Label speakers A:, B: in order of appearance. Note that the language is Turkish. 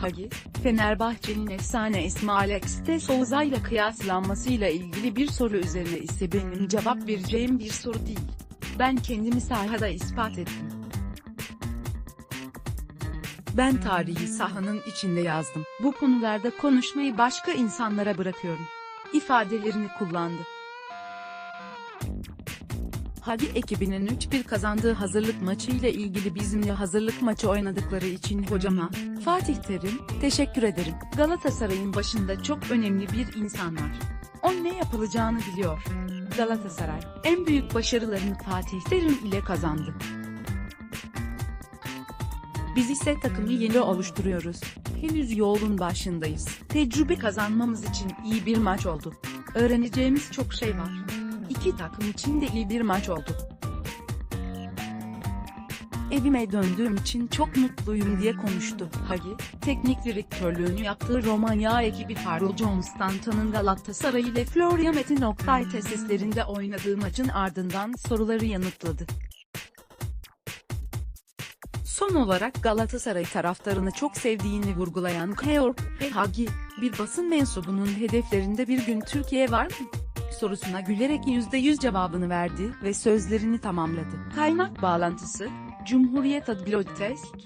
A: Hagi, Fenerbahçe'nin efsane Esma Alex de Souza kıyaslanmasıyla ilgili bir soru üzerine ise benim cevap vereceğim bir soru değil. Ben kendimi sahada ispat ettim. Ben tarihi sahanın içinde yazdım. Bu konularda konuşmayı başka insanlara bırakıyorum. ifadelerini kullandı. Hadi ekibinin 3-1 kazandığı hazırlık maçı ile ilgili bizimle hazırlık maçı oynadıkları için hocama, Fatih Terim, teşekkür ederim. Galatasaray'ın başında çok önemli bir insan var. O ne yapılacağını biliyor. Galatasaray, en büyük başarılarını Fatih Terim ile kazandı. Biz ise takımı yeni oluşturuyoruz. Henüz yolun başındayız. Tecrübe kazanmamız için iyi bir maç oldu. Öğreneceğimiz çok şey var. İki takım için de iyi bir maç oldu. Evime döndüğüm için çok mutluyum diye konuştu. Hagi, teknik direktörlüğünü yaptığı Romanya ekibi Farrell Jones'tan tanın Galatasaray ile Florya Metin Oktay tesislerinde oynadığı maçın ardından soruları yanıtladı. Son olarak Galatasaray taraftarını çok sevdiğini vurgulayan ve Hagi, bir basın mensubunun hedeflerinde bir gün Türkiye var mı? Sorusuna gülerek %100 cevabını verdi ve sözlerini tamamladı. Kaynak bağlantısı, Cumhuriyet Adlı Tesk,